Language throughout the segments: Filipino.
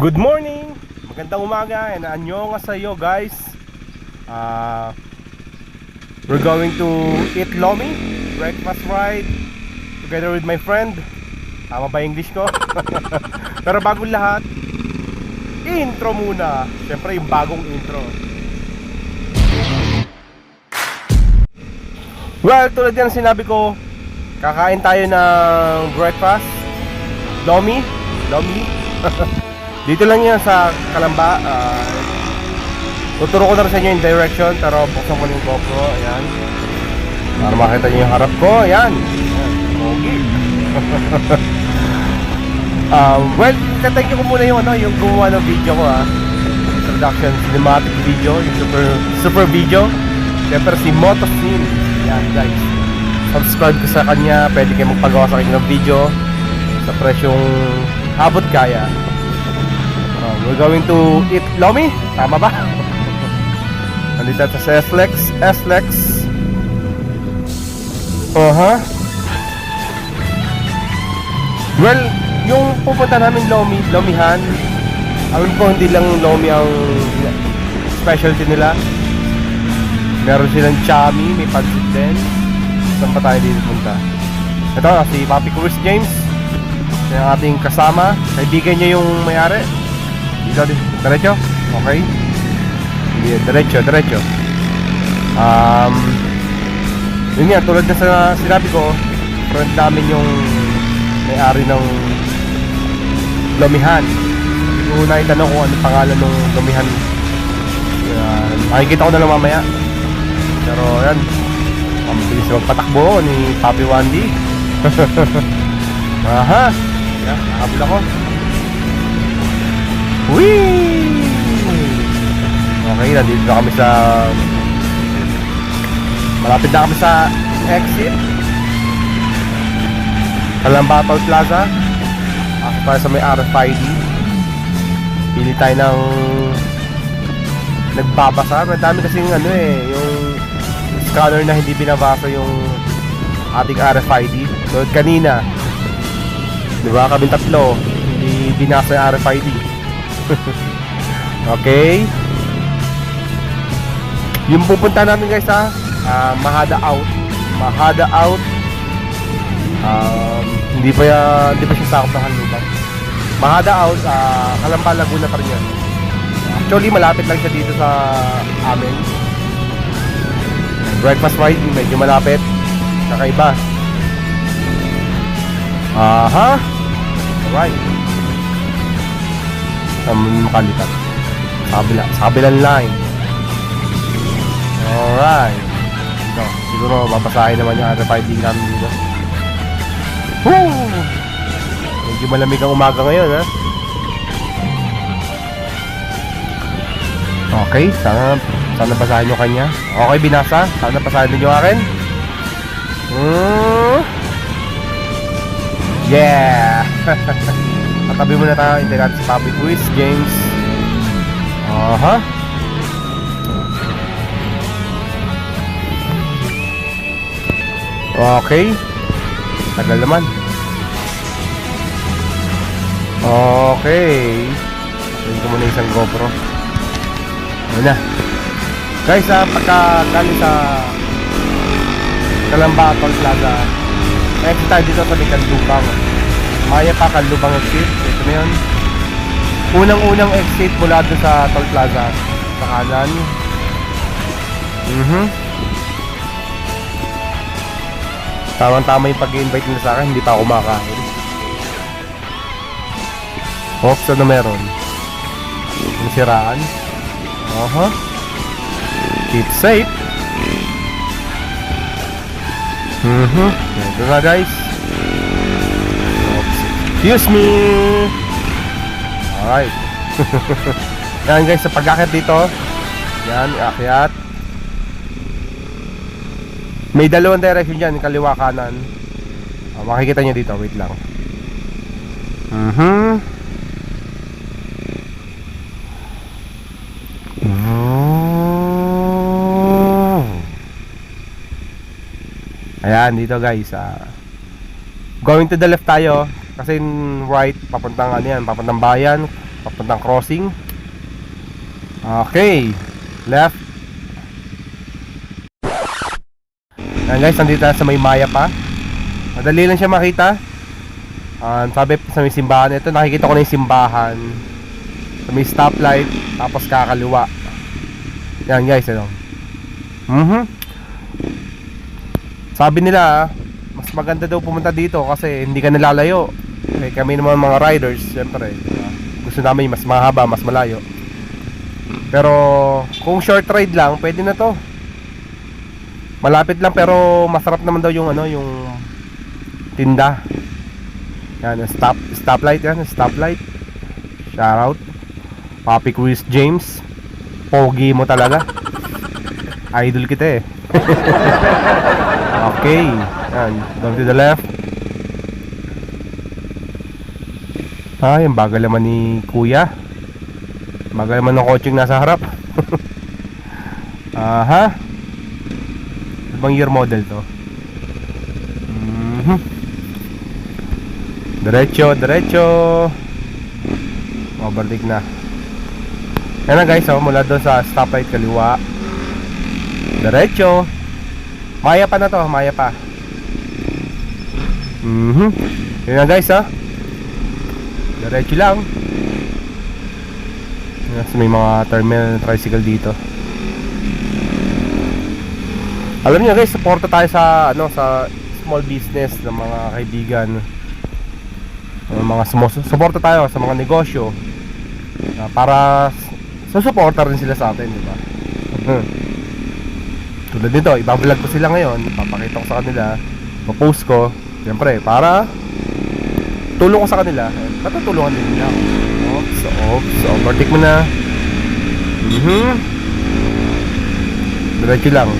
Good morning! Magandang umaga and anyong sa'yo guys. Uh, We're going to eat lomi Breakfast ride Together with my friend. Tama ba English ko? Pero bago lahat Intro muna. Siyempre yung bagong intro. Well, tulad yan sinabi ko Kakain tayo ng breakfast. Lomi? Lomi Dito lang yan sa Kalamba. tuturo ko na rin sa inyo yung direction pero buksan ko na yung GoPro. Ayan. Para makita nyo yung harap ko. Ayan. Okay. um, well, you ko muna yung ano, yung gumawa ng video ko ah. Introduction, cinematic video, yung super, super video. Siyempre si Motosin. Ayan guys. Subscribe ko sa kanya. Pwede kayo magpagawa sa kanya ng video sa presyong abot kaya. Uh, we're going to eat lomi. Tama ba? Nandito tayo sa SLEX. SLEX. Uh-huh. Well, yung pupunta namin lomi, lomihan, alam ko hindi lang lomi ang specialty nila. Meron silang chami, may pansit din. Saan pa tayo dito punta? Ito, si Papi Cruz James. Ang ating kasama. Kaibigan niya yung may-ari. Dito din. Diretso? Okay. Hindi, diretso, diretso. Um, yun nga, tulad na sa sinabi ko, friend namin yung may-ari ng Lomihan. Hindi ko na itanong kung ano pangalan ng Lomihan. Yan. makikita ko na lang mamaya. Pero yan, ang bilis magpatakbo ni Papi Wandy. Aha! Yan, nakabila ko. Whee! Okay, nandito na kami sa Malapit na kami sa exit. Kalamba Toll Plaza. Ako tayo sa may RFID Pili tayo ng Nagbabasa. Madami kasing ano eh Yung scanner na hindi binabasa yung Ating RFID Tulad kanina. Diba kami tatlo Hindi binasa yung RFID okay. Yung pupunta namin guys ha, ah, Mahada Out. Mahada Out. Um, hindi pa ya, hindi pa siya sakop ng Hanlubang. Mahada Out, ah, Kalamba, Laguna pa rin yan. Actually, malapit lang siya dito sa amin. Breakfast ride, medyo malapit. Kakaiba. Aha. Alright. Mo makalipat? Kabila. Sa kabilang line. Alright. Ito. Siguro babasahin naman yung RFID namin dito. Woo! Medyo malamig ang umaga ngayon, ha? Okay, sana sana basahin nyo kanya. Okay, binasa. Sana basahin yung akin. Hmm. Yeah! Katabi muna tayo, hindi natin si Papi Quiz Games. Aha. Okay. Tagal naman. Okay. Pwede ko muna isang GoPro. Ano na. Guys, ah, pagka galing sa Kalamba Toll Plaza, exit tayo dito sa Likandubang. Maya pa Kalubang exit. Na yun. Unang-unang exit mula doon sa Toll Plaza. Sa kanan. Mhm. Tamang-tama yung pag-invite nila sa akin, hindi pa ako kumakain. Ops, ano meron? Yung siraan? Aha. Keep safe. Mhm. Ito na guys. Excuse me. Alright. Yan guys, sa pag-akit dito. Yan, akyat. May dalawang direction dyan, kaliwa kanan. Ah, makikita nyo dito, wait lang. Mhm. Ayan, dito guys. ah going to the left tayo. Kasi right, papuntang ano yan, papuntang bayan. papuntang crossing. Okay. Left. Yan guys, nandito na sa may maya pa. Madali lang siya makita. Ah, sabi sa may simbahan, ito nakikita ko na yung simbahan. Sa may stoplight, tapos kakaliwa. Yan guys, ano. Mhm. Sabi nila, mas maganda daw pumunta dito kasi hindi ka nalalayo. Eh, kami naman mga riders, syempre, di ba? gusto namin mas mahaba, mas malayo. Pero kung short ride lang, pwede na to. Malapit lang pero masarap naman daw yung ano, yung tinda. Yan, stop stoplight yan, stoplight. Shout out. Papi Chris James. Pogi mo talaga. Idol kita eh. okay. Yan, down to the left. Ay, ang bagal naman ni Kuya. Bagal naman ng coaching nasa harap. Aha. Ibang year model to. Mhm. Diretso, diretso. Overtake na. Yan na guys, oh, mula doon sa stoplight kaliwa. Diretso. Maya pa na to, maya pa. Mhm. Yan na guys, oh. Diretso lang. So may mga terminal tricycle dito. Alam niyo guys, suporta tayo sa ano sa small business ng mga kaibigan. Ng mga sumus- suporta tayo sa mga negosyo. Ah, para susuporta rin sila sa atin, di ba? Tulad nito, ibablog ko sila ngayon, papakita ko sa kanila, post ko, siyempre, para tulong ko sa kanila, eh, matutulungan din nila. Oops, oops, overtake mo na. Mhm. Diretso lang.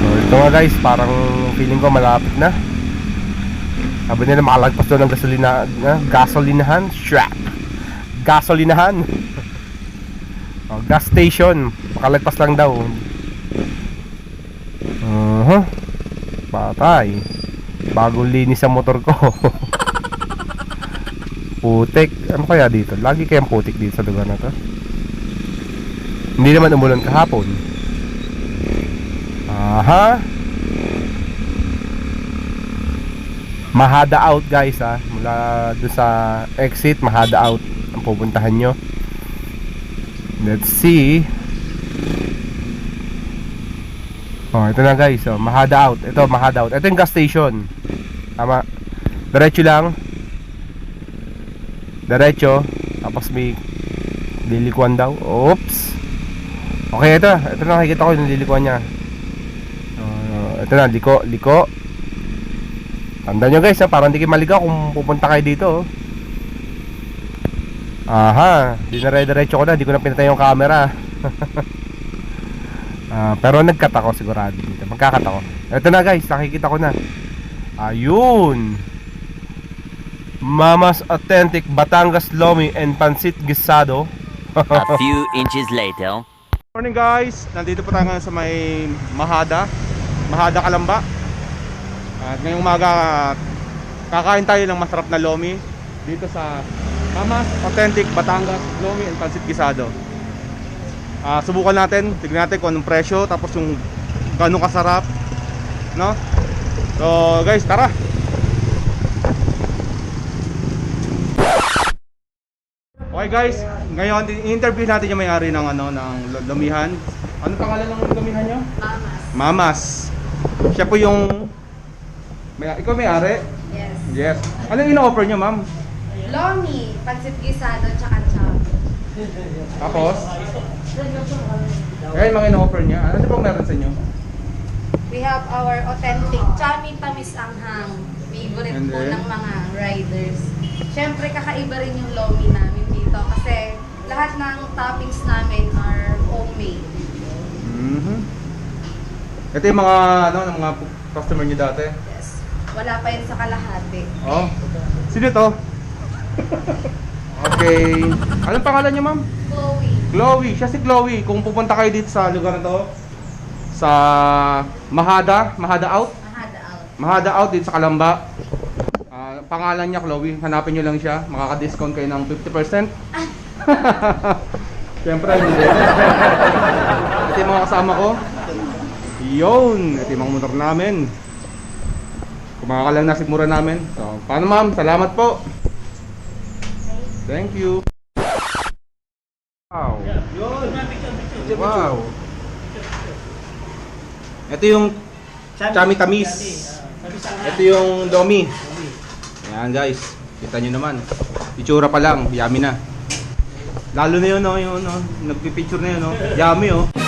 So, ito nga guys, parang feeling ko malapit na. Sabi nila makalagpas daw ng gasolina, na, gasolinahan, strap. Gasolinahan. oh, gas station, makalagpas lang daw. Uh-huh. Patay. Bagong linis sa motor ko. putik. Ano kaya dito? Lagi kayang putik dito sa lugar na to. Hindi naman umulan kahapon. Aha. Mahada out guys ha. Mula doon sa exit, Mahada out ang pupuntahan nyo. Let's see. Oh, ito na guys. Oh, Mahada out. Ito, Mahada out. Ito yung gas station. Tama. Diretso lang. Diretso. Tapos may lilikuan daw. Oops. Okay, ito. Ito na nakikita ko yung lilikuan niya. Uh, ito na, liko, liko. Tandaan nyo guys, ha, para hindi kayo maligaw kung pupunta kayo dito. oh. Aha, dinare-diretso ko na, hindi ko na pinatay yung camera. Ah, pero nagkat ako sigurado dito. Magkakat ako. Ito na guys, nakikita ko na. Ayun. Mama's Authentic Batangas Lomi and Pansit Gisado. A few inches later. Morning guys, nandito po tayo ngayon sa may Mahada Mahada Kalamba At ngayong umaga Kakain tayo ng masarap na lomi Dito sa Mama's Authentic Batangas Lomi and Pancit Gisado Ah, Subukan natin, tignan natin kung anong presyo Tapos yung gano'ng kasarap No? So guys, tara Okay guys, ngayon i-interview natin yung may-ari ng ano ng lumihan. Ano pangalan ng lumihan niyo? Mamas. Mamas. Siya po yung may ikaw may-ari? Yes. Yes. Anong ino-offer niyo, ma'am? Lomi, pancit gisado, tsaka. Tapos, ngayon mga ino-offer niya. Ano pong meron sa inyo? We have our authentic chami tamis anghang. Favorite And po then? ng mga riders. Siyempre, kakaiba rin yung lomi namin dito kasi lahat ng toppings namin are homemade. Mhm. Ito yung mga ano ng mga customer niyo dati. Yes. Wala pa yun sa kalahati. Oh. Sino to? okay. Anong pangalan niyo, ma'am? Chloe. Chloe, siya si Chloe. Kung pupunta kayo dito sa lugar na to, sa Mahada, Mahada Out, Mahada out. Mahada Out dito sa Kalamba. Ah, pangalan niya Chloe. Hanapin niyo lang siya. Makaka-discount kayo ng 50%. Siyempre, hindi. Ito yung mga kasama ko. Yun! Ito yung mga motor namin. Kumakalang nasip mura namin. So, paano ma'am? Salamat po. Thank you. Wow. Wow. Ito yung Chami Tamis. Ito yung Domi. Ayan guys. Kita nyo naman. Itsura pa lang. Yummy na. Lalo na yun, no? Yung, no? Nagpipicture na yun, no? Yummy, oh.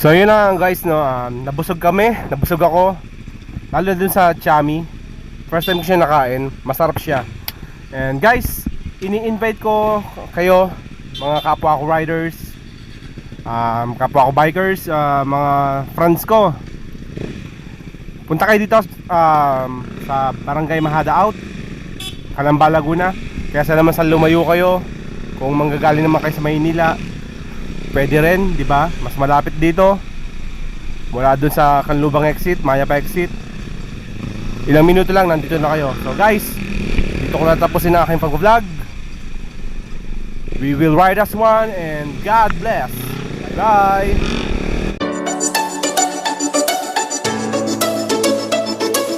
So yun na guys no, um, nabusog kami, nabusog ako. Lalo dun sa Chami. First time ko siya nakain, masarap siya. And guys, ini-invite ko kayo, mga kapwa ko riders, um, kapwa ko bikers, uh, mga friends ko. Punta kayo dito um, sa Barangay Mahada Out, Calamba, Laguna. Kaya sa naman sa lumayo kayo, kung manggagaling naman kayo sa Maynila, pwede rin, di ba? Mas malapit dito. Mula dun sa Kanlubang exit, Maya pa exit. Ilang minuto lang nandito na kayo. So guys, dito ko na tapusin ang aking pag-vlog. We will ride as one and God bless. Bye.